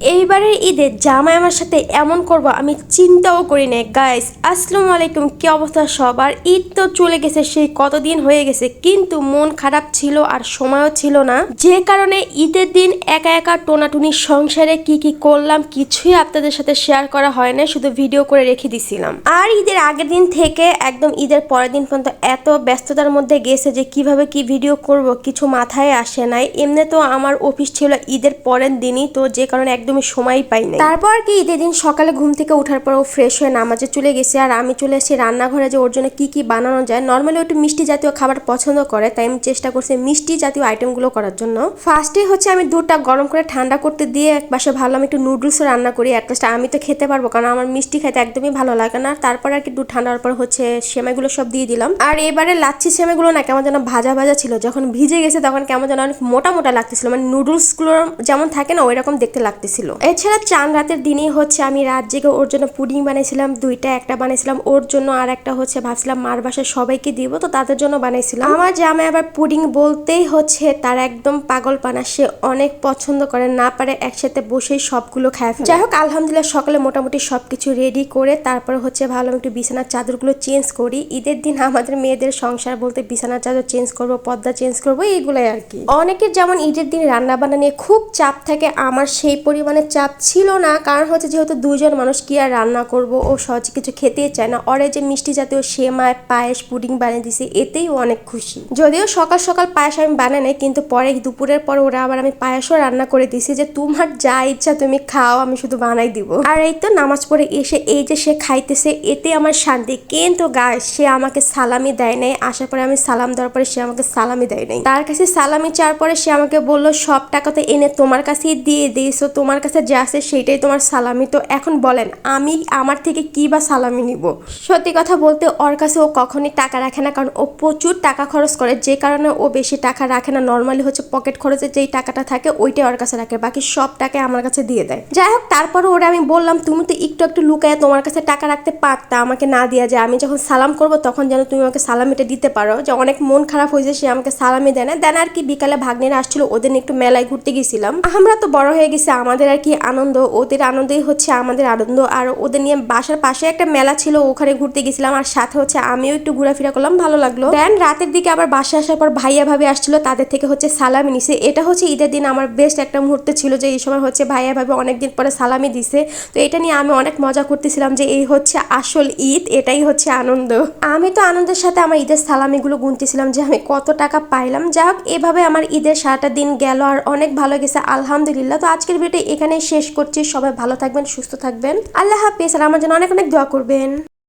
এইবারের ঈদে জামাই আমার সাথে এমন করব, আমি চিন্তাও করি না গাইস আসসালামু আলাইকুম, কী অবস্থা সবার? ঈদ তো চলে গেছে সেই কতদিন হয়ে গেছে, কিন্তু মন খারাপ ছিল আর সময়ও ছিল না। যে কারণে ঈদের দিন একা একা টোনাটুনি সংসারে কি কি করলাম, কিছুই আপনাদের সাথে শেয়ার করা হয় না শুধু ভিডিও করে রেখে দিছিলাম। আর ঈদের আগের দিন থেকে একদম ঈদের পরের দিন পর্যন্ত এত ব্যস্ততার মধ্যে গেছে যে কীভাবে কি ভিডিও করব, কিছু মাথায় আসে নাই। এমনি তো আমার অফিস ছিল ঈদের পরের দিনই, তো যে কারণে একদমই সময় পাই নাই। তারপর কি ঈদের দিন সকালে ঘুম থেকে ওঠার পর ও ফ্রেশ হয়ে নামাজে চলে গেছে আর আমি চলে এসেছি রান্নাঘরে যে ওর জন্য কি কি বানানো যায়। নর্মালি একটু মিষ্টি জাতীয় খাবার পছন্দ করে, তাই আমি চেষ্টা করছি মিষ্টি জাতীয় আইটেমগুলো করার জন্য। ফার্স্টে হচ্ছে আমি দুধটা গরম করে ঠান্ডা করতে দিয়ে এক পাশে ভালো আমি একটু নুডলস রান্না করি অ্যাটলিস্ট আমি তো খেতে পারব, কারণ আমার মিষ্টি খেতে একদমই ভালো লাগে না। তারপর আর কি দুধ ঠান্ডার পর হচ্ছে সেমাইগুলো সব দিয়ে দিলাম। আর এবারে লাচ্ছি সেমাইগুলো না কেমন যেন ভাজা ভাজা ছিল, যখন ভিজে গেছে তখন কেমন যেন অনেক মোটা মোটা লাগতেছিল। মানে নুডলসগুলো যেমন থাকে না ওই রকম দেখতে লাগতেছিল এছাড়া চান রাতের দিনেই হচ্ছে আমি রাত জেগে ওর জন্য পুডিং বানিয়েছিলাম, দুইটা একটা বানিয়েছিলাম, ওর জন্য আর একটা হচ্ছে ভাবছিলাম মার বাসায় সবাইকে দিব, তো তাদের জন্য বানিয়েছিলাম। আমার জামাই আবার পুডিং বলতেই হচ্ছে তার একদম পাগল পানা, সে অনেক পছন্দ করে, না পারে একসাথে বসেই সবগুলো খায় যাই হোক, আলহামদুলিল্লাহ সকালে মোটামুটি সবকিছু রেডি করে তারপরে হচ্ছে ভালো একটু বিছানার চাদরগুলো চেঞ্জ করি। ঈদের দিন আমাদের মেয়েদের সংসার বলতে বিছানার চাদর চেঞ্জ করব, পর্দা চেঞ্জ করব, এইগুলাই আর কি। অনেকের যেমন ঈদের দিন রান্না বান্না নিয়ে খুব চাপ থাকে, আমার সেই পরিমাণে চাপ ছিল না। কারণ হচ্ছে যেহেতু দুজন মানুষ কি আর রান্না করব, ও সহজে কিছু খেতেই চায় না। ওরে যে মিষ্টি জাতীয় সেমাই, পায়েস, পুডিং বানিয়ে দিছে, এতেই অনেক খুশি। যদিও সকাল সকাল পায়েস আমি বানাই নাই, কিন্তু পরে দুপুরের পর ওরা আবার আমি পায়েসও রান্না করে দিছি যে, তোমার যা ইচ্ছা তুমি খাও, আমি শুধু বানাই দিব। আর এই তো নামাজ পড়ে এসে এই যে সে খাইতেছে, এতে আমার শান্তি। কিন্তু গায়ে সে আমাকে সালামি দেয় নাই। আসার পরে আমি সালাম দেওয়ার পরে সে আমাকে সালামি দেয় নাই। তার কাছে সালামি চাওয়ার পরে সে আমাকে বলল, সব টাকা তো এনে তোমার কাছেই দিয়ে দিয়েছ। তোমার কাছে যা আছে সেইটাই তোমার সালামি। তো এখন বলেন, আমি আমার থেকে কি বা সালামি নিব? সত্যি কথা বলতে ওর কাছে ও কখনই টাকা রাখে না, কারণ ও প্রচুর টাকা খরচ করে। যে কারণে ও বেশি টাকা রাখে না নর্মালি হচ্ছে পকেট খরচে যেই টাকাটা থাকে, ওইটাই ওর কাছে রাখে, বাকি সব টাকা আমার কাছে দিয়ে দেয়। যাই হোক তারপরে ওরা আমি বললাম, তুমি তো একটু একটু লুকায় তোমার কাছে টাকা রাখতে পারতা, আমাকে না দিয়া যায়। আমি যখন সালাম করব, তখন যেন তুমি আমাকে সালামিটা দিতে পারো। যে অনেক মন খারাপ হয়েছে, সে আমাকে সালামি দেয় না। দেন আর কি বিকালে ভাগ্নিরা আসছিল, ওদের একটু মেলায় ঘুরতে গেছিলাম। আমরা তো বড় হয়ে গেছি, আমাদের আর কি আনন্দ, ওদের আনন্দই হচ্ছে আমাদের আনন্দ। আর ওদের নিয়ে বাসার পাশে একটা মেলা ছিল, ওখানে ঘুরতে গেছিলাম। আর সাথে হচ্ছে আমিও একটু ঘোরাফেরা করলাম, ভালো লাগল। দেন রাতের দিকে আবার বাসা আসার পর ভাইয়া ভাবি আসছিল, তাদের থেকে হচ্ছে সালামি নিছে। এটা হচ্ছে ঈদের দিন আমার বেস্ট একটা মুহূর্ত ছিল যে এই সময় হচ্ছে ভাইয়া ভাবি অনেকদিন পরে সালামি দিছে। তো এটা নিয়ে আমি অনেক মজা করতেছিলাম যে এই হচ্ছে আসল ঈদ, এটাই হচ্ছে আনন্দ। আমি তো আনন্দের সাথে আমার ঈদের সালামিগুলো গুনতেছিলাম যে আমি কত টাকা পাইলাম। যাই হোক, এভাবে আমার ঈদের সারাটা দিন গেল আর অনেক ভালো গেছে, আলহামদুলিল্লাহ। তো আজকের ভিডিও এখানেই শেষ করছি। সবাই ভালো থাকবেন, সুস্থ থাকবেন। আল্লাহ হাফিজ। আর আমার জন্য অনেক অনেক দোয়া করবেন।